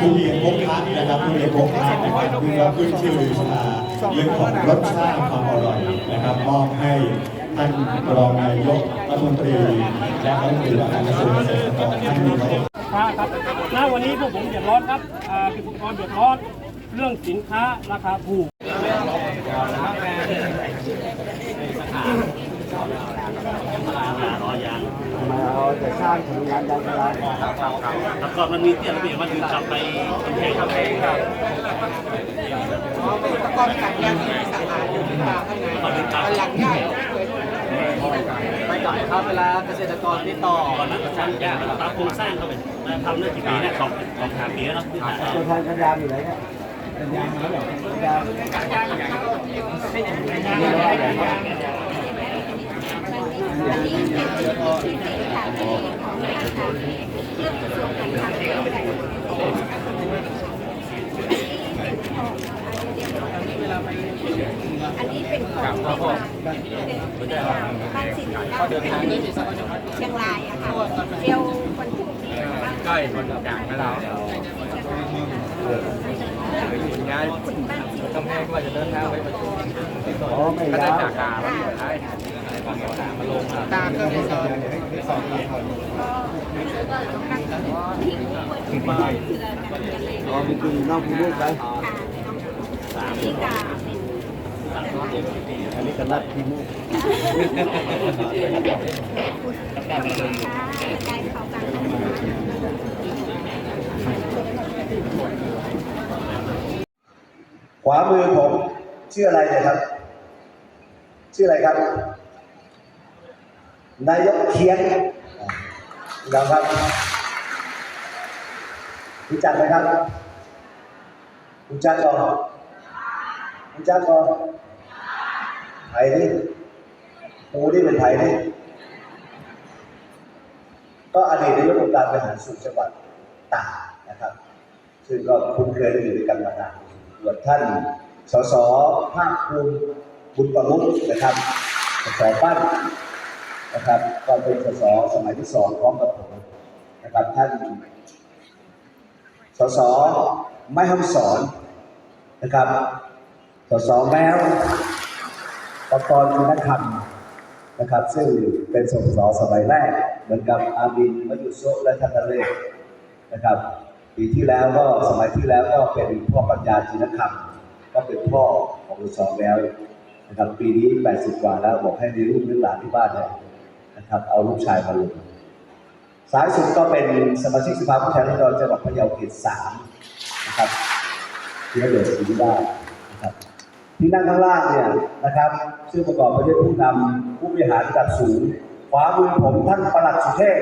ทุเรียนพกพระนะครับทุเรียนพกพระนะครับคือเราขึ้นชื่อลือชาเรื่องของรสชาติความอร่อยนะครับมอบให้ท่านรองนายกรัฐมนตรี และรัฐมนตรีว่าการกระทรวงเกษตรและท่านมีครับครับณวันนี้พวกผมเดือดร้อนครับอ่าเกษตรกรเดือดร้อนเรื่องสินค้าราคาถูกแต่ก่อ จะสร้างผลงานมันมีเตี้ยระเบียบมันถึงกลับไปกำแพงกำแพงครับก่อนกัดยังสะอาดอยู่ที่ตาข้างในก่อนถึงกลับหลังใหญ่ไปก่อนครับเวลาเกษตรกรติดต่อก่อนนั้นสร้างยากตามโครงสร้างเขาเป็นทำเรื่องกี่ปีเนี่ยสองสองสามปีแล้วเนาะที่ถ่ายตัวแทนกันยาอยู่ไหนเนี่ยกันยางมาแล้วกันยาง อันนี้เป็นของบ้านสินก็เดินทางที่เชียงรายอะค่ะเดียวคนที่ใกล้คนจากไม่เรางานกำแพงว่าจะเดินทางไปประชุมอ๋อไม่ยาว ตาก็ไม่สอนทิ้งทิ้งไปอ๋อมีคุณน้องคุณลูกไปอันนี้กันรัดทีมุกขวามือผมชื่ออะไรเนี่ยครับ ชื่ออะไรครับ นายกเคียงนะครับรู้จักไหมครับรู้จักก่อนรู้จักก่อนไทยนี่ปูนี่เป็นไทยนี่ก็อดีตนายกองค์การบริหารส่วนจังหวัดตากนะครับ ซึ่งก็คุ้นเคยอยู่ด้วยกันมานานส่วนท่านสสภาคภูมิบุญประมุขนะครับสสปั้น นะครับก็เป็นสสสมัยที่สองพร้อมกับผมนะครับท่านสสไม้ห้ำสอนนะครับสสแมวปกรณ์คุณธรรมนะครับ ซึ่งเป็นสสสมัยแรก เหมือนกับอาบินมัยุโซและทัตตเลศนะครับ ปีที่แล้วก็สมัยที่แล้วก็เป็นพ่อปัญญาจินคำก็เป็นพ่อของสองแล้วนะครับ ปีนี้ 80 กว่าแล้วบอกให้มีลูกมีหลานที่บ้านเนี่ย นะครับ เอาลูกชายมาลงสายสุดก็เป็นสมาชิกสภาผู้แทนราษฎรจังหวัดพะเยาเขตสามนะครับเทียเดือดสีได้นะครับที่นั่งข้างล่างเนี่ยนะครับ ซึ่งประกอบไปด้วยผู้นำผู้บริหารระดับสูงขวามือผมท่านประหลัดสุเทพ